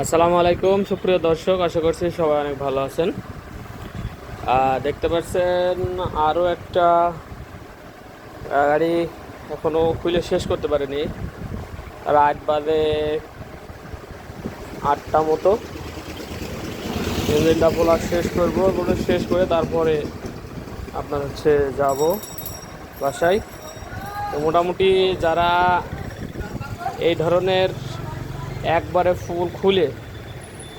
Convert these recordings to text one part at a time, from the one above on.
আসসালামু আলাইকুম, সুপ্রিয় দর্শক, আশা করছি সবাই অনেক ভালো আছেন। দেখতে পাচ্ছেন আরও একটা গাড়ি এখনও খুলে শেষ করতে পারেনি। রাত বাজে আটটা মতো। ইঞ্জিনটা পোলা শেষ করব ওগুলো শেষ করে তারপরে আপনার হচ্ছে যাব বাসায়। মোটামুটি যারা এই ধরনের একবারে ফুল খুলে।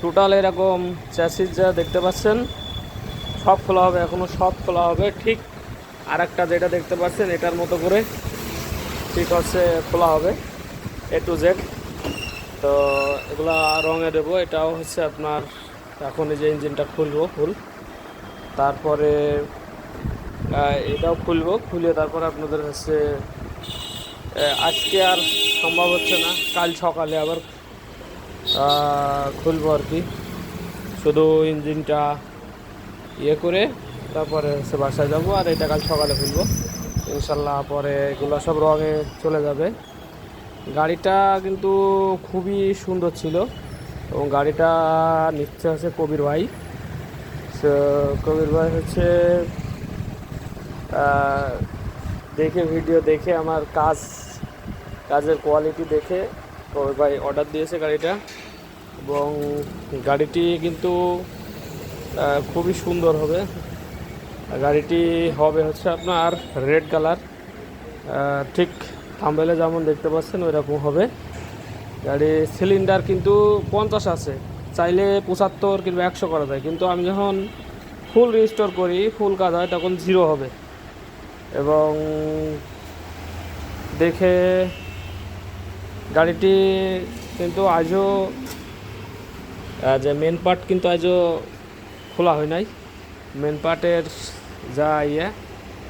টোটাল এরকম চ্যাসিস যা দেখতে পাচ্ছেন, সব খোলা হবে এখনও সব খোলা হবে। ঠিক আর একটা যেটা দেখতে পাচ্ছেন, এটার মতো করে ঠিক হচ্ছে, খোলা হবে এ টু জেড তো এগুলা রঙে দেবো, এটাও হচ্ছে আপনার এখন যে ইঞ্জিনটা খুলবো, ফুল। তারপরে এটাও খুলবো, খুলে তারপরে আপনাদের হচ্ছে আজকে আর সম্ভব হচ্ছে না, কাল সকালে আবার খুলবো আর কি। শুধু ইঞ্জিনটা ইয়ে করে তারপরে হচ্ছে বাসায় যাব আর এটা কাল সকালে খুলবো। ইনশাল্লাহ পরে এগুলো সব রঙে চলে যাবে। গাড়িটা কিন্তু খুবই সুন্দর ছিল এবং গাড়িটা নিচ্ছে হচ্ছে কবির ভাই। কবির ভাই হচ্ছে দেখে ভিডিও দেখে আমার কাজ, কাজের কোয়ালিটি দেখে কবির ভাই অর্ডার দিয়েছে গাড়িটা। এবং গাড়িটি কিন্তু খুবই সুন্দর হবে। গাড়িটি হবে হচ্ছে আপনার রেড কালার। ঠিক থাম্বেলে যেমন দেখতে পাচ্ছেন ওই রকম হবে। গাড়ির সিলিন্ডার কিন্তু পঞ্চাশ আছে। চাইলে পঁচাত্তর কিংবা একশো করা যায়। কিন্তু আমি যখন ফুল রিস্টোর করি, ফুল কাজ হয় তখন জিরো হবে। এবং দেখে গাড়িটি কিন্তু আজও যে মেন পার্ট কিন্তু আজও খোলা হয় নাই। মেন পার্টের যা ইয়ে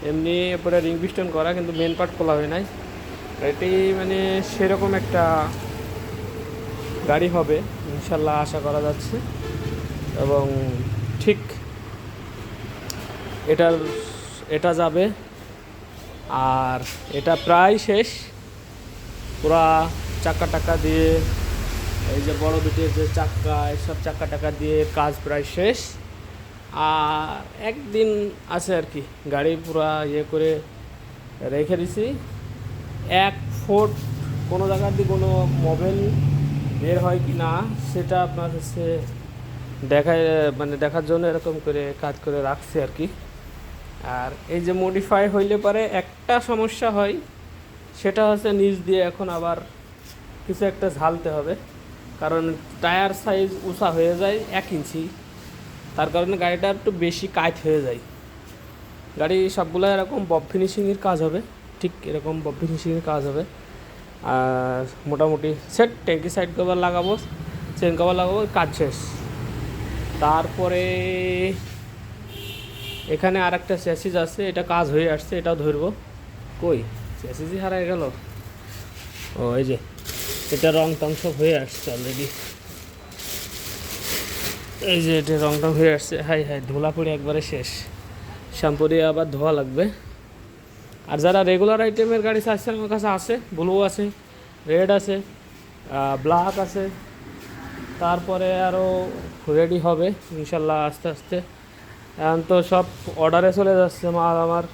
এমনি পরে রিং পিস্টন করা, কিন্তু মেন পার্ট খোলা হয় নাই। এটি মানে সেরকম একটা গাড়ি হবে, ইনশাল্লাহ আশা করা যাচ্ছে। এবং ঠিক এটার, এটা যাবে। আর এটা প্রায় শেষ। পুরা চাক্কা টাকা দিয়ে এই যে বড় দুটির যে চাক্কা, এসব চাক্কা টাকা দিয়ে কাজ প্রায় শেষ। আর একদিন আছে আর কি, গাড়ি পুরা ইয়ে করে রেখে দিছি। এক ফুট কোনো জায়গা দিয়ে কোনো মোবাইল বের হয় কি না, সেটা আপনার হচ্ছে দেখায় মানে দেখার জন্য এরকম করে কাজ করে রাখছি আর কি। আর এই যে মডিফাই হইলে পরে একটা সমস্যা হয়, সেটা হচ্ছে নিচ দিয়ে এখন আবার কিছু একটা ঝালতে হবে। কারণ টায়ার সাইজ উঁচা হয়ে যায় এক ইঞ্চি। তার কারণে গাড়িটা একটু বেশি কাজ হয়ে যায়। গাড়ি সবগুলো এরকম বব ফিনিশিংয়ের কাজ হবে, ঠিক এরকম বব ফিনিশিংয়ের কাজ হবে। আর মোটামুটি সেট, ট্যাঙ্কি সাইড কভার লাগাবো চেন কভার লাগাবো, কাজ শেষ। তারপরে এখানে আর একটা স্যাসিস আছে, এটা কাজ হয়ে আসছে, এটাও ধরবো। কই? স্যাসিসই হারায় গেল। ও, এই যে। এটা রং টং সব হয়ে আসছে অলরেডি এই যে এটা রং টং হয়ে আসছে। হাই হাই, ধোলা পড়ে একবারে শেষ। শ্যাম্পু দিয়ে আবার ধোয়া লাগবে। আর যারা রেগুলার আইটেমের গাড়ি চাচ্ছে আমার কাছে আছে ব্লু আছে রেড আছে ব্ল্যাক আছে। তারপরে আরও রেডি হবে, ইনশাল্লাহ আস্তে আস্তে। এখন তো সব অর্ডারে চলে যাচ্ছে মাল আমার।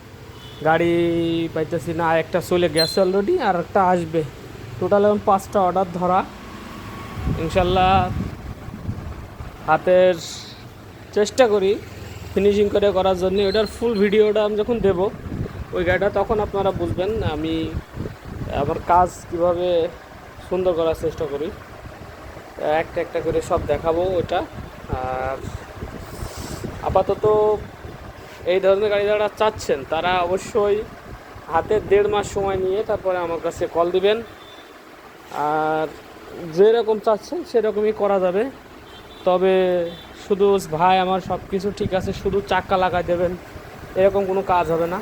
গাড়ি পাইতেছি না, একটা চলে গেছে অলরেডি আর একটা আসবে। টোটাল এখন পাঁচটা অর্ডার ধরা। ইনশাল্লাহ হাতের চেষ্টা করি ফিনিশিং করে করার জন্য। ওটার ফুল ভিডিওটা আমি যখন দেব, ওই গাড়িটা তখন আপনারা বুঝবেন। আমি আমার কাজ কীভাবে সুন্দর করার চেষ্টা করি। একটা একটা করে সব দেখাবো ওটা। আর আপাতত এই ধরনের গাড়ি যারা চাচ্ছেন, তারা অবশ্যই হাতে দেড় মাস সময় নিয়ে তারপরে আমার কাছে কল দিবেন। আর যেরকম চাচ্ছেন, সেরকমই করা যাবে। তবে শুধু ভাই আমার সব কিছু ঠিক আছে, শুধু চাক্কা লাগাই দেবেন, এরকম কোনো কাজ হবে না।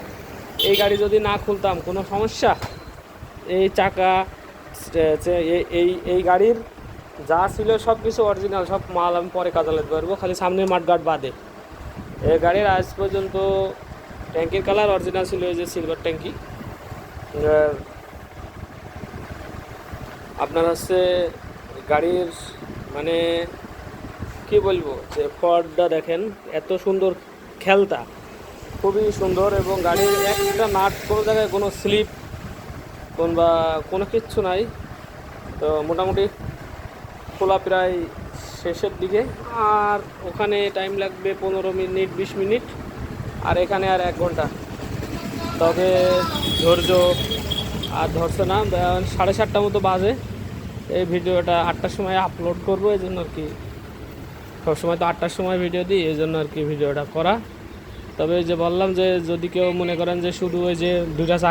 এই গাড়ি যদি না খুলতাম, কোনো সমস্যা? এই চাকা এই এই গাড়ির যা ছিল সব কিছু অরিজিনাল সব মাল আমি পরে কাজে লাগতে পারব। খালি সামনে মাঠগাট বাদে। এই গাড়ির আজ পর্যন্ত ট্যাঙ্কির কালার অরিজিনাল ছিল এই যে সিলভার ট্যাঙ্কি আপনার হচ্ছে গাড়ির মানে কি বলব, যে ফর্ডটা দেখেন, এত সুন্দর খেলতা। খুবই সুন্দর এবং গাড়ির একটা নাট কোনো জায়গায় কোনো স্লিপ, কোন বা কোনো কিচ্ছু নাই। তো মোটামুটি খোলা প্রায় শেষের দিকে। আর ওখানে টাইম লাগবে পনেরো মিনিট, বিশ মিনিট। আর এখানে আর এক ঘণ্টা। তবে ধৈর্য আর ধরছে না সাড়ে সাতটা মতো বাজে। এই ভিডিওটা আটটার সময় আপলোড করব, এই জন্য আর কি। সবসময় তো আটটার সময় ভিডিও দিই, এই জন্য আর কি ভিডিওটা করা। তবে যে বললাম যে, যদি কেউ মনে করেন যে শুধু ওই যে দুটা চাকা